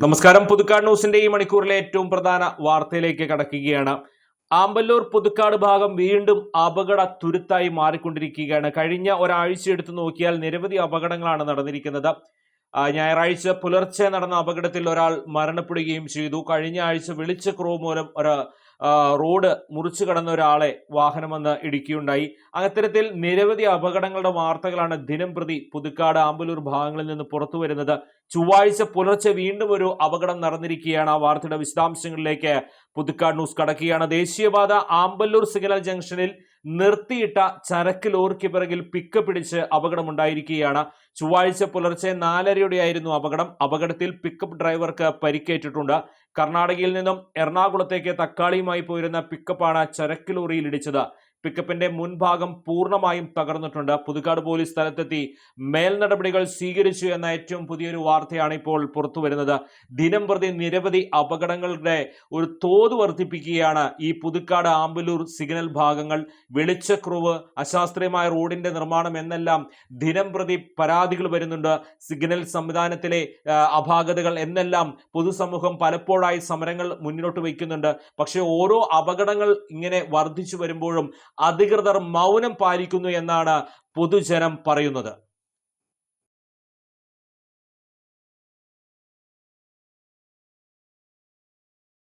നമസ്കാരം. പുതുക്കാട് ന്യൂസിന്റെ ഈ മണിക്കൂറിലെ ഏറ്റവും പ്രധാന വാർത്തയിലേക്ക് കടക്കുകയാണ്. ആമ്പല്ലൂർ പുതുക്കാട് ഭാഗം വീണ്ടും അപകട തുരുത്തായി മാറിക്കൊണ്ടിരിക്കുകയാണ്. കഴിഞ്ഞ ഒരാഴ്ച എടുത്തു നോക്കിയാൽ നിരവധി അപകടങ്ങളാണ് നടന്നിരിക്കുന്നത്. ഞായറാഴ്ച പുലർച്ചെ നടന്ന അപകടത്തിൽ ഒരാൾ മരണപ്പെടുകയും ചെയ്തു. കഴിഞ്ഞ ആഴ്ച വെളിച്ചക്കുറവ് മൂലം ഒരു റോഡ് മുറിച്ചു കടന്ന ഒരാളെ വാഹനം വന്ന് ഇടുക്കിയുണ്ടായി. അത്തരത്തിൽ നിരവധി അപകടങ്ങളുടെ വാർത്തകളാണ് ദിനം പ്രതി പുതുക്കാട് ആമ്പലൂർ ഭാഗങ്ങളിൽ നിന്ന് പുറത്തു വരുന്നത്. ചൊവ്വാഴ്ച പുലർച്ചെ വീണ്ടും ഒരു അപകടം നടന്നിരിക്കുകയാണ്. ആ വാർത്തയുടെ വിശദാംശങ്ങളിലേക്ക് പുതുക്കാട് ന്യൂസ് കടക്കുകയാണ്. ദേശീയപാത ആമ്പല്ലൂർ സിഗ്നൽ ജംഗ്ഷനിൽ നിർത്തിയിട്ട ചരക്ക് ലോറിക്ക് പിറകിൽ പിക്ക് പിടിച്ച് അപകടമുണ്ടായിരിക്കുകയാണ്. ചൊവ്വാഴ്ച പുലർച്ചെ നാലരയോടെയായിരുന്നു അപകടം. അപകടത്തിൽ പിക്കപ്പ് ഡ്രൈവർക്ക് പരിക്കേറ്റിട്ടുണ്ട്. കർണാടകയിൽ നിന്നും എറണാകുളത്തേക്ക് തക്കാളിയുമായി പോയിരുന്ന പിക്കപ്പാണ് ചരക്ക് ലോറിയിൽ ഇടിച്ചത്. പിക്കപ്പിന്റെ മുൻഭാഗം പൂർണമായും തകർന്നിട്ടുണ്ട്. പുതുക്കാട് പോലീസ് സ്ഥലത്തെത്തി മേൽ നടപടികൾ സ്വീകരിച്ചു എന്ന ഏറ്റവും പുതിയൊരു വാർത്തയാണ് ഇപ്പോൾ പുറത്തു വരുന്നത് ദിനം പ്രതി നിരവധി അപകടങ്ങളുടെ ഒരു തോത് വർദ്ധിപ്പിക്കുകയാണ് ഈ പുതുക്കാട് ആമ്പലൂർ സിഗ്നൽ ഭാഗങ്ങൾ. വെളിച്ചക്കുറവ് അശാസ്ത്രീയമായ റോഡിന്റെ നിർമ്മാണം എന്നെല്ലാം ദിനം പ്രതി പരാതികൾ വരുന്നുണ്ട്. സിഗ്നൽ സംവിധാനത്തിലെ അപാകതകൾ എന്നെല്ലാം പൊതുസമൂഹം പലപ്പോഴായി സമരങ്ങൾ മുന്നോട്ട് വയ്ക്കുന്നുണ്ട്. പക്ഷേ ഓരോ അപകടങ്ങൾ ഇങ്ങനെ വർദ്ധിച്ചു വരുമ്പോഴും അധികൃതർ മൗനം പാലിക്കുന്നു എന്നാണ് പൊതുജനം പറയുന്നത്.